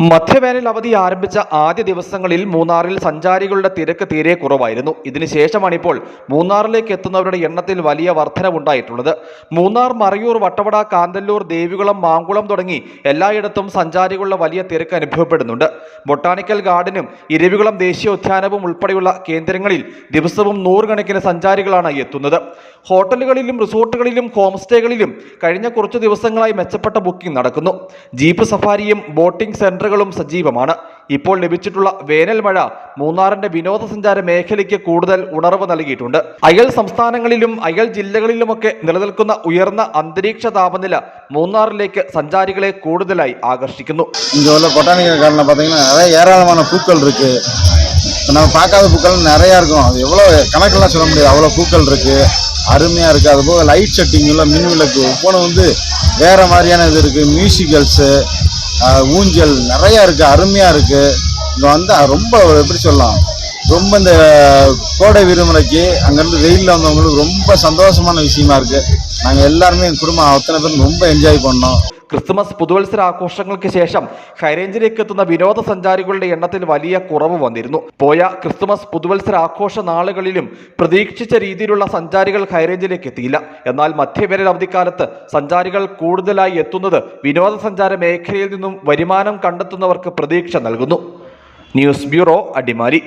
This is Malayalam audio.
മധ്യവേനൽ അവധി ആരംഭിച്ച ആദ്യ ദിവസങ്ങളിൽ മൂന്നാറിൽ സഞ്ചാരികളുടെ തിരക്ക് തീരെ കുറവായിരുന്നു. ഇതിനുശേഷമാണ് ഇപ്പോൾ മൂന്നാറിലേക്ക് എത്തുന്നവരുടെ എണ്ണത്തിൽ വലിയ വർധനവുണ്ടായിട്ടുള്ളത്. മൂന്നാർ മറയൂർ വട്ടവട കാന്തല്ലൂർ ദേവികുളം മാങ്കുളം തുടങ്ങി എല്ലായിടത്തും സഞ്ചാരികളുടെ വലിയ തിരക്ക് അനുഭവപ്പെടുന്നുണ്ട്. ബൊട്ടാണിക്കൽ ഗാർഡനും ഇരവികുളം ദേശീയോദ്യാനവും ഉൾപ്പെടെയുള്ള കേന്ദ്രങ്ങളിൽ ദിവസവും നൂറുകണക്കിന് സഞ്ചാരികളാണ് എത്തുന്നത്. ഹോട്ടലുകളിലും റിസോർട്ടുകളിലും ഹോം സ്റ്റേകളിലും കഴിഞ്ഞ കുറച്ച് ദിവസങ്ങളായി മെച്ചപ്പെട്ട ബുക്കിംഗ് നടക്കുന്നു. ജീപ്പ് സഫാരിയും ബോട്ടിംഗ് സെന്ററുകളും സജീവമാണ്. ഇപ്പോൾ ലഭിച്ചിട്ടുള്ള വേനൽ മഴ മൂന്നാറിന്റെ വിനോദസഞ്ചാര മേഖലയ്ക്ക് കൂടുതൽ ഉണർവ് നൽകിയിട്ടുണ്ട്. അയൽ സംസ്ഥാനങ്ങളിലും അയൽ ജില്ലകളിലുമൊക്കെ നിലനിൽക്കുന്ന ഉയർന്ന അന്തരീക്ഷ താപനില മൂന്നാറിലേക്ക് സഞ്ചാരികളെ കൂടുതലായി ആകർഷിക്കുന്നു. நம்ம பார்க்காத பூக்கள் நிறைய இருக்கும் அது எவ்வளோ கணக்கெல்லாம் சொல்ல முடியாது அவ்வளோ பூக்கள் இருக்கு அருமையா இருக்கு அதுபோக லைட் செட்டிங் எல்லாம் மின் வேற மாதிரியான இருக்கு மியூசிக்கல்ஸு ஊஞ்சல் நிறையா இருக்குது அருமையாக இருக்குது இங்கே வந்து ரொம்ப எப்படி சொல்லலாம் ரொம்ப இந்த கோடை விடுமுறைக்கு அங்கேருந்து வெயிலில் வந்தவங்களுக்கு ரொம்ப சந்தோஷமான விஷயமா இருக்குது நாங்கள் எல்லாருமே என் குடும்பம் அத்தனை பேரும் ரொம்ப என்ஜாய் பண்ணோம் ക്രിസ്തുമസ് പുതുവത്സര ആഘോഷങ്ങൾക്ക് ശേഷം ഹൈറേഞ്ചിലേക്ക് എത്തുന്ന വിനോദസഞ്ചാരികളുടെ എണ്ണത്തിൽ വലിയ കുറവ് വന്നിരുന്നു പോയ ക്രിസ്തുമസ് പുതുവത്സര ആഘോഷ നാളുകളിലും പ്രതീക്ഷിച്ച രീതിയിലുള്ള സഞ്ചാരികൾ ഹൈറേഞ്ചിലേക്ക് എത്തിയില്ല എന്നാൽ മധ്യവേനൽ അവധിക്കാലത്ത് സഞ്ചാരികൾ കൂടുതലായി എത്തുന്നത് വിനോദസഞ്ചാര മേഖലയിൽ നിന്നും വരുമാനം കണ്ടെത്തുന്നവർക്ക് പ്രതീക്ഷ നൽകുന്നു ന്യൂസ് ബ്യൂറോ അടിമാലി